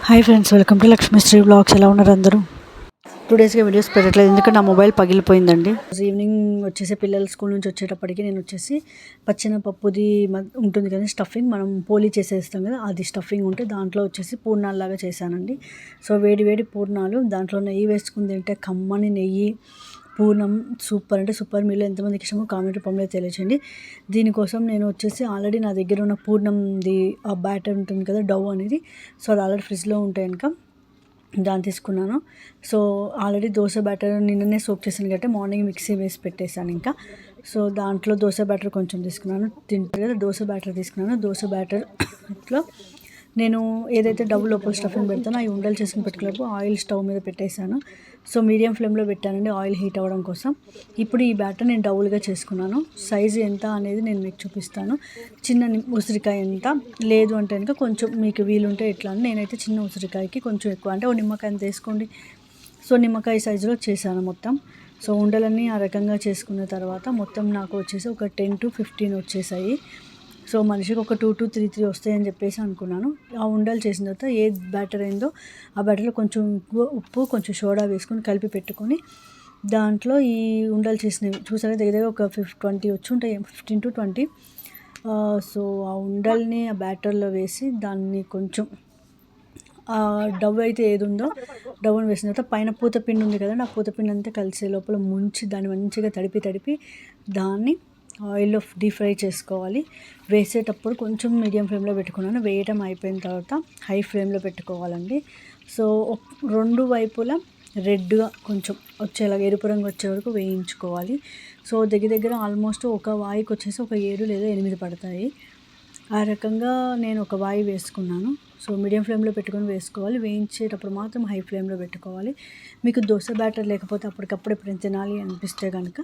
Hi friends welcome to Lakshmishri blogs ఎలా ఉన్నారు అందరూ? టూ డేస్గా వీడియోస్ పెట్టట్లేదు ఎందుకంటే నా మొబైల్ పగిలిపోయిందండి. ఈవినింగ్ వచ్చేసి పిల్లలు స్కూల్ నుంచి వచ్చేటప్పటికి నేను వచ్చేసి పచ్చిన పప్పుది మ- ఉంటుంది కదా స్టఫింగ్ మనం పోలి చేసేస్తాం కదా అది స్టఫింగ్ ఉంటే దాంట్లో వచ్చేసి పూర్ణాల్లాగా చేశానండి. సో వేడి వేడి పూర్ణాలు దాంట్లో నెయ్యి వేసుకుని తింటే కమ్మని నెయ్యి పూర్ణం సూపర్ అంటే సూపర్ మీలో ఎంతమందికి ఇష్టమో కామెంట్ రూపంలో తెలియచేయండి దీనికోసం నేను వచ్చేసి ఆల్రెడీ నా దగ్గర ఉన్న పూర్ణంది ఆ బ్యాటర్ ఉంటుంది కదా డవ్ అనేది. సో అది ఆల్రెడీ ఫ్రిడ్జ్లో ఉంటాయి కనుక దాన్ని తీసుకున్నాను. సో ఆల్రెడీ దోశ బ్యాటర్ నిన్ననే సోప్ చేశాను కాబట్టి మార్నింగ్ మిక్సీ వేసి పెట్టేశాను ఇంకా. సో దాంట్లో దోశ బ్యాటర్ కొంచెం తీసుకున్నాను. తింటారు కదా దోశ బ్యాటర్ తీసుకున్నాను. దోశ బ్యాటర్లో నేను ఏదైతే డబుల్ లోపల స్టఫింగ్ పెడతానో అవి ఉండలు చేసుకుని పెట్టుకున్నప్పుడు ఆయిల్ స్టవ్ మీద పెట్టేశాను. సో మీడియం ఫ్లేమ్లో పెట్టానండి ఆయిల్ హీట్ అవ్వడం కోసం. ఇప్పుడు ఈ బ్యాటర్ నేను డబుల్గా చేసుకున్నాను. సైజు ఎంత అనేది నేను మీకు చూపిస్తాను. చిన్న ఉసిరికాయ ఎంత? లేదు అంటే కనుక కొంచెం మీకు వీలుంటే ఎట్లా అని నేనైతే చిన్న ఉసిరికాయకి కొంచెం ఎక్కువ అంటే ఓ నిమ్మకాయ తీసుకోండి. వేసుకోండి సో నిమ్మకాయ సైజులో చేశాను మొత్తం. సో ఉండలన్నీ ఆ రకంగా చేసుకున్న తర్వాత మొత్తం నాకు వచ్చేసి ఒక టెన్ టు ఫిఫ్టీన్ వచ్చేసాయి. సో మనిషికి ఒక టూ టూ త్రీ త్రీ వస్తాయని చెప్పేసి అనుకున్నాను. ఆ ఉండలు చేసిన తర్వాత ఏ బ్యాటర్ అయిందో ఆ బ్యాటర్లో కొంచెం ఉప్పు కొంచెం సోడా వేసుకొని కలిపి పెట్టుకొని దాంట్లో ఈ ఉండలు చేసినవి చూసారా? దగ్గర దగ్గర ఒక ఫిఫ్ ట్వంటీ వచ్చి ఉంటాయి ఫిఫ్టీన్ టు ట్వంటీ. సో ఆ ఉండల్ని ఆ బ్యాటర్లో వేసి దాన్ని కొంచెం డవ్ అయితే ఏది ఉందో డవ్ని వేసిన తర్వాత పైన పూత పిండి ఉంది కదా ఆ పూత పిండి అంతా కలిసే లోపల ముంచి దాన్ని మంచిగా తడిపి తడిపి దాన్ని ఆయిల్లో డీప్ ఫ్రై చేసుకోవాలి. వేసేటప్పుడు కొంచెం మీడియం ఫ్లేమ్లో పెట్టుకున్నాను. వేయటం అయిపోయిన తర్వాత హై ఫ్లేమ్లో పెట్టుకోవాలండి. సో రెండు వైపులా రెడ్గా కొంచెం వచ్చేలాగా ఎరుపు రంగు వచ్చే వరకు వేయించుకోవాలి. సో దగ్గర దగ్గర ఆల్మోస్ట్ ఒక వాయికి వచ్చేసి ఒక ఏడు లేదా ఎనిమిది పడతాయి. ఆ రకంగా నేను ఒక వాయి వేసుకున్నాను. సో మీడియం ఫ్లేమ్లో పెట్టుకొని వేసుకోవాలి. వేయించేటప్పుడు మాత్రం హై ఫ్లేమ్లో పెట్టుకోవాలి. మీకు దోశ బ్యాటర్ లేకపోతే అప్పటికప్పుడు ఎప్పుడైనా తినాలి అనిపిస్తే కనుక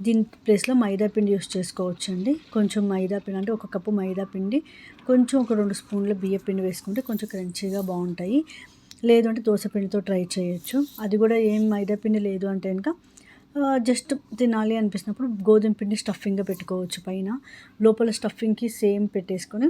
దీని ప్లేస్లో మైదా పిండి యూస్ చేసుకోవచ్చు అండి కొంచెం మైదా పిండి అంటే ఒక కప్పు మైదా పిండి కొంచెం ఒక రెండు స్పూన్ల బియ్య పిండి వేసుకుంటే కొంచెం క్రంచీగా బాగుంటాయి. లేదు అంటే దోశ పిండితో ట్రై చేయొచ్చు. అది కూడా ఏం మైదా పిండి లేదు అంటే ఇంకా జస్ట్ తినాలి అనిపిస్తున్నప్పుడు గోధుమ పిండి స్టఫింగ్గా పెట్టుకోవచ్చు పైన. లోపల స్టఫింగ్కి సేమ్ పెట్టేసుకొని